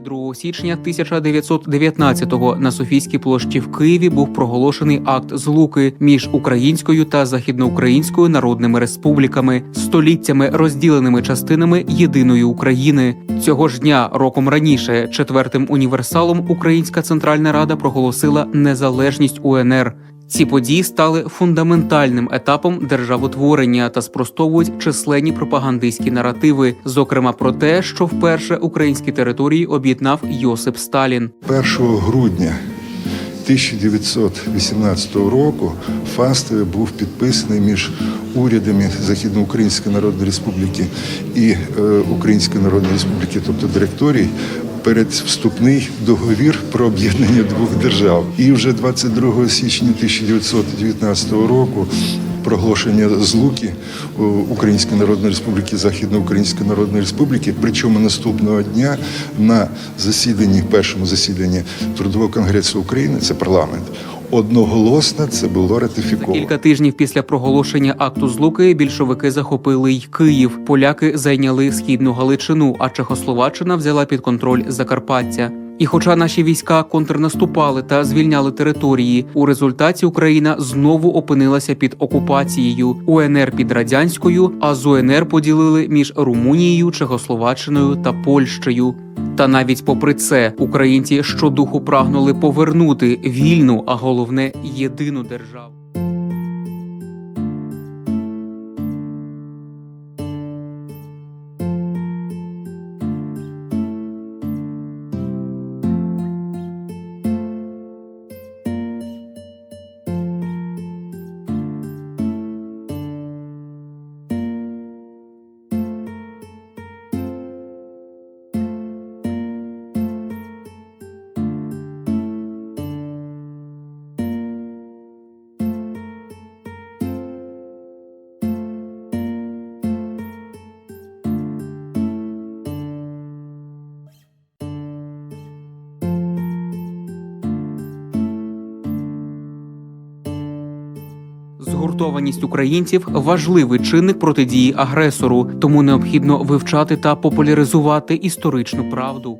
22 січня 1919-го на Софійській площі в Києві був проголошений акт злуки між українською та західноукраїнською народними республіками, століттями розділеними частинами єдиної України. Цього ж дня, роком раніше, четвертим універсалом Українська Центральна Рада проголосила незалежність УНР. Ці події стали фундаментальним етапом державотворення та спростовують численні пропагандистські наративи, зокрема про те, що вперше українські території об'єднав Йосип Сталін. 1 грудня 1918 року ФАСТ був підписаний між урядами Західноукраїнської Народної Республіки і е, Української Народної Республіки, тобто директорій, перед вступний договір про об'єднання двох держав. І вже 22 січня 1919 року проголошення злуки Української Народної Республіки Західноукраїнської Народної Республіки. Причому наступного дня на засіданні, першому засіданні Трудового конгресу України, це парламент, одноголосно це було ратифіковано. Кілька тижнів після проголошення акту злуки більшовики захопили й Київ. Поляки зайняли східну Галичину, а Чехословаччина взяла під контроль Закарпаття. І, хоча наші війська контрнаступали та звільняли території, у результаті Україна знову опинилася під окупацією УНР під радянською, а з УНР поділили між Румунією, Чехословаччиною та Польщею. Та навіть попри це, українці щодуху прагнули повернути вільну, а головне єдину державу. Згуртованість українців важливий чинник протидії агресору, тому необхідно вивчати та популяризувати історичну правду.